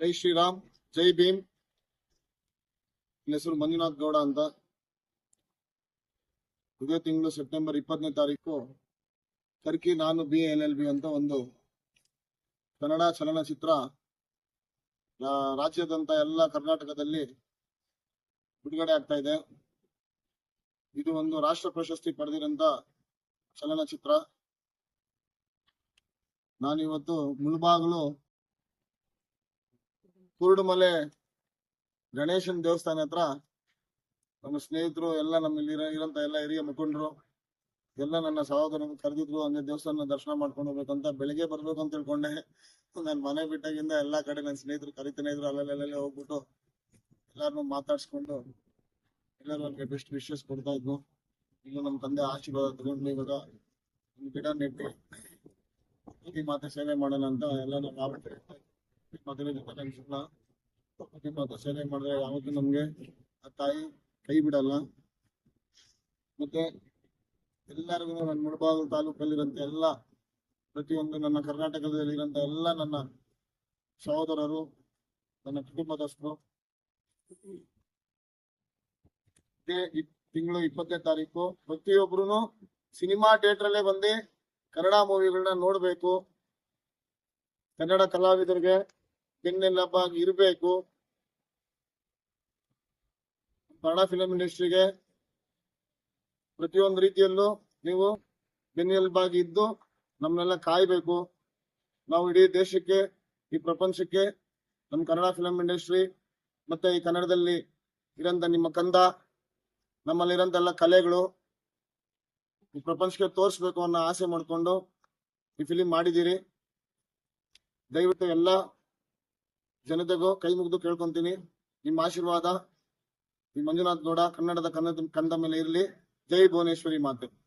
ಜೈ ಶ್ರೀರಾಮ್, ಜೈ ಭೀಮ್. ನನ್ನ ಹೆಸರು ಮಂಜುನಾಥ್ ಗೌಡ ಅಂತ. ಇದೇ ತಿಂಗಳು ಸೆಪ್ಟೆಂಬರ್ ಇಪ್ಪತ್ತನೇ ತಾರೀಕು ಟರ್ಕಿ ನಾನು ಬಿ ಎಲ್ ಎಲ್ ಬಿ ಅಂತ ಒಂದು ಕನ್ನಡ ಚಲನಚಿತ್ರ ರಾಜ್ಯದಂತ ಎಲ್ಲ ಕರ್ನಾಟಕದಲ್ಲಿ ಬಿಡುಗಡೆ ಆಗ್ತಾ ಇದೆ. ಇದು ಒಂದು ರಾಷ್ಟ್ರ ಪ್ರಶಸ್ತಿ ಪಡೆದಿರಂತ ಚಲನಚಿತ್ರ. ನಾನಿವತ್ತು ಮುಳುಬಾಗಿಲು ಕುರುಡುಮಲೆ ಗಣೇಶನ ದೇವಸ್ಥಾನ ಹತ್ರ ನಮ್ಮ ಸ್ನೇಹಿತರು ಎಲ್ಲ ನಮ್ಮಲ್ಲಿ ಇರೋ- ಇರೋಂತ ಎಲ್ಲ ಹಿರಿಯ ಮುಖಂಡರು, ಎಲ್ಲ ನನ್ನ ಸಹೋದರನ್ನು ಕರೆದಿದ್ರು ಹಂಗೆ ದೇವಸ್ಥಾನ ದರ್ಶನ ಮಾಡ್ಕೊಂಡು ಹೋಗ್ಬೇಕಂತ ಬೆಳಿಗ್ಗೆ ಬರ್ಬೇಕು ಅಂತ ತಿಳ್ಕೊಂಡೆ. ನಾನು ಮನೆ ಬಿಟ್ಟಾಗಿಂದ ಎಲ್ಲಾ ಕಡೆ ನನ್ನ ಸ್ನೇಹಿತರು ಕರಿತಾನೆ ಇದ್ರು. ಅಲ್ಲಲ್ಲೇ ಹೋಗ್ಬಿಟ್ಟು ಎಲ್ಲಾರನ್ನು ಮಾತಾಡ್ಸ್ಕೊಂಡು ಎಲ್ಲರೂ ಅವ್ರಿಗೆ ಬೆಸ್ಟ್ ವಿಶಸ್ ಕೊಡ್ತಾ ಇದ್ರು ಈಗ ನಮ್ಮ ತಂದೆ ಆಶೀರ್ವಾದ ತಗೊಂಡು ಇವಾಗ ಗಿಡ ನೆಟ್ಟು ಈ ಮಾತೆ ಸೇವೆ ಮಾಡೋಣ ಅಂತ ಎಲ್ಲ ನಾವು ಮಾಡಿದ್ರೆ ಯಾವತ್ತೂ ನಮ್ಗೆ ಆ ತಾಯಿ ಕೈ ಬಿಡಲ್ಲ. ಮತ್ತೆ ಎಲ್ಲರಿಗೂ ನನ್ನ ಮುಳಬಾಗಿಲು ತಾಲೂಕಲ್ಲಿರಂತ ಎಲ್ಲ, ಪ್ರತಿಯೊಂದು ನನ್ನ ಕರ್ನಾಟಕದಲ್ಲಿ ಕರ್ನಾಟಕದಲ್ಲಿರಂತ ಎಲ್ಲ ನನ್ನ ಸಹೋದರರು, ನನ್ನ ಕುಟುಂಬದಷ್ಟು ತಿಂಗಳು ಇಪ್ಪತ್ತನೇ ತಾರೀಕು ಪ್ರತಿಯೊಬ್ರು ಸಿನಿಮಾ ಥಿಯೇಟರ್ ಅಲ್ಲೇ ಬಂದು ಕನ್ನಡ ಮೂವಿಗಳನ್ನ ನೋಡ್ಬೇಕು. ಕನ್ನಡ ಕಲಾವಿದರಿಗೆ ಬೆನ್ನೆಲುಬಾಗಿ ಇರಬೇಕು ಕನ್ನಡ ಫಿಲಂ ಇಂಡಸ್ಟ್ರಿಗೆ ಪ್ರತಿಯೊಂದು ರೀತಿಯಲ್ಲೂ ನೀವು ಬೆನ್ನೆಲುಬಾಗಿ ಇದ್ದು ನಮ್ಮನ್ನೆಲ್ಲ ಕಾಯ್ಬೇಕು. ನಾವು ಇಡೀ ದೇಶಕ್ಕೆ, ಈ ಪ್ರಪಂಚಕ್ಕೆ, ನಮ್ಮ ಕನ್ನಡ ಫಿಲಂ ಇಂಡಸ್ಟ್ರಿ ಮತ್ತೆ ಈ ಕನ್ನಡದಲ್ಲಿ ಇರೋಂಥ ನಿಮ್ಮ ಕಂದ ನಮ್ಮಲ್ಲಿರೋಂಥ ಎಲ್ಲ ಕಲೆಗಳು ಈ ಪ್ರಪಂಚಕ್ಕೆ ತೋರಿಸ್ಬೇಕು ಅನ್ನೋ ಆಸೆ ಮಾಡ್ಕೊಂಡು ಈ ಫಿಲಿಂ ಮಾಡಿದ್ದೀರಿ. ದಯವಿಟ್ಟು ಎಲ್ಲ ಜನತೆಗೂ ಕೈ ಮುಗಿದು ಕೇಳ್ಕೊಂತೀನಿ. ನಿಮ್ಮ ಆಶೀರ್ವಾದ. ಈ ಮಂಜುನಾಥ್ ಗೌಡ ಕನ್ನಡದ ಕನ್ನಡ ಕಂದ ಮೇಲೆ ಇರಲಿ. ಜೈ ಭುವನೇಶ್ವರಿ ಮಾತೆ.